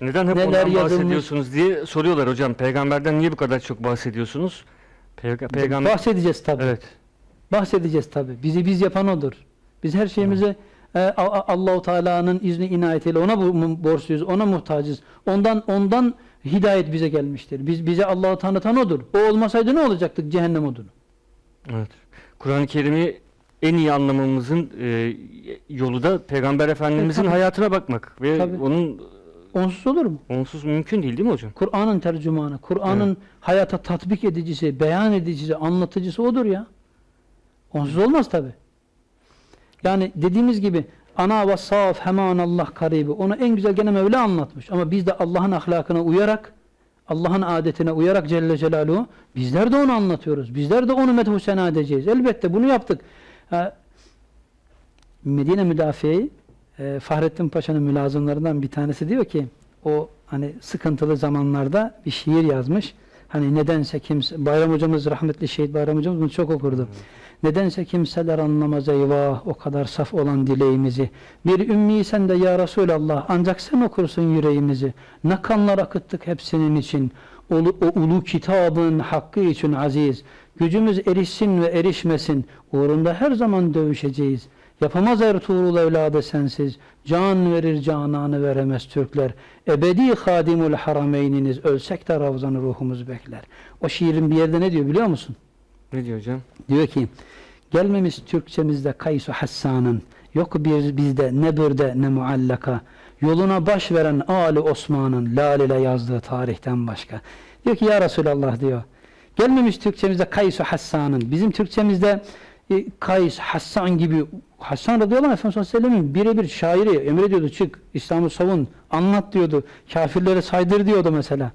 Neden hep Neler ondan yazılmış? bahsediyorsunuz diye soruyorlar hocam. Peygamberden niye bu kadar çok bahsediyorsunuz? Peyga- peygamber Bahsedeceğiz tabii. Evet. Bahsedeceğiz tabii. Bizi biz yapan odur. Biz her şeyimizi e, A- A- Allahu Teala'nın izni inayetiyle ona bu- borçluyuz, ona muhtacız. Ondan ondan hidayet bize gelmiştir. Biz bize Allah'ı tanıtan odur. O olmasaydı ne olacaktık? Cehennem odunu. Evet. Kur'an-ı Kerim'i en iyi anlamamızın e, yolu da Peygamber Efendimizin E, tabii. hayatına bakmak ve Tabii. onun Onsuz olur mu? onsuz mümkün değil değil mi hocam? Kur'an'ın tercümanı, Kur'an'ın hayata tatbik edicisi, beyan edicisi, anlatıcısı odur ya. Onsuz olmaz tabi. Yani dediğimiz gibi ana ve saf hemen Allah karibi. Onu en güzel gene Mevla anlatmış. Ama biz de Allah'ın ahlakına uyarak, Allah'ın adetine uyarak Celle Celaluhu bizler de onu anlatıyoruz. Bizler de onu methu sena edeceğiz. Elbette bunu yaptık. Medine müdafiği e, Fahrettin Paşa'nın mülazımlarından bir tanesi diyor ki o hani sıkıntılı zamanlarda bir şiir yazmış. Hani nedense kimse Bayram hocamız rahmetli şehit Bayram hocamız bunu çok okurdu. Nedense kimseler anlamaz eyvah o kadar saf olan dileğimizi. Bir ümmi sen de ya Resulallah ancak sen okursun yüreğimizi. Ne kanlar akıttık hepsinin için. Ulu, o ulu kitabın hakkı için aziz. Gücümüz erişsin ve erişmesin. Uğrunda her zaman dövüşeceğiz. Yapamaz Ertuğrul evladı sensiz. Can verir cananı veremez Türkler. Ebedi hadimul harameyniniz. Ölsek de ravzanı ruhumuz bekler. O şiirin bir yerde ne diyor biliyor musun? Ne diyor hocam? Diyor ki gelmemiş Türkçemizde Kaysu Hassan'ın yok bir bizde ne bürde ne muallaka yoluna baş veren Ali Osman'ın lal ile yazdığı tarihten başka. Diyor ki ya Resulallah diyor. Gelmemiş Türkçemizde Kaysu Hassan'ın bizim Türkçemizde e, Kays, Hassan gibi Hassan radıyallahu anh Efendimiz sallallahu aleyhi ve sellem'in birebir şairi emrediyordu çık İslam'ı savun anlat diyordu kafirlere saydır diyordu mesela.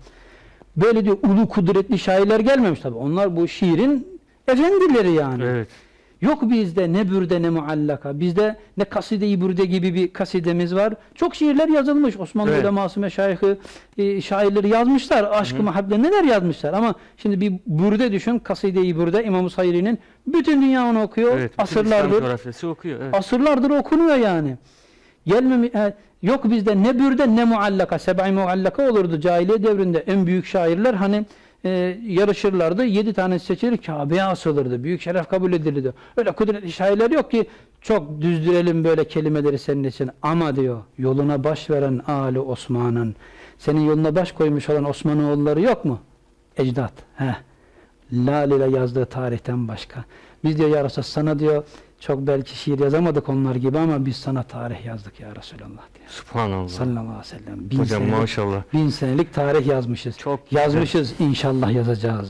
Böyle diyor ulu kudretli şairler gelmemiş tabi. Onlar bu şiirin efendileri yani. Evet. Yok bizde ne bürde ne muallaka. Bizde ne kaside-i bürde gibi bir kasidemiz var. Çok şiirler yazılmış. Osmanlı Evet. uleması, meşayihı, e, şairleri yazmışlar. Aşkı muhabbet neler yazmışlar. Ama şimdi bir bürde düşün. Kaside-i bürde İmam-ı Sayri'nin. Bütün dünya onu okuyor. Evet. Asırlardır. okuyor. Evet. Asırlardır okunuyor yani. Gelmemi, he, yok bizde ne bürde ne muallaka. Sebai muallaka olurdu cahiliye devrinde. En büyük şairler hani e, yarışırlardı. Yedi tane seçilir Kabe'ye asılırdı. Büyük şeref kabul edilirdi. Öyle kudretli şairler yok ki çok düzdürelim böyle kelimeleri senin için. Ama diyor yoluna baş veren Ali Osman'ın senin yoluna baş koymuş olan Osmanoğulları yok mu? Ecdat. Heh. Lal ile yazdığı tarihten başka. Biz diyor ya Resulallah sana diyor çok belki şiir yazamadık onlar gibi ama biz sana tarih yazdık ya Resulallah diyor. Subhanallah. Sallallahu aleyhi ve sellem. Bin Hocam senelik, maşallah. bin senelik tarih yazmışız. Çok güzel. Yazmışız inşallah yazacağız.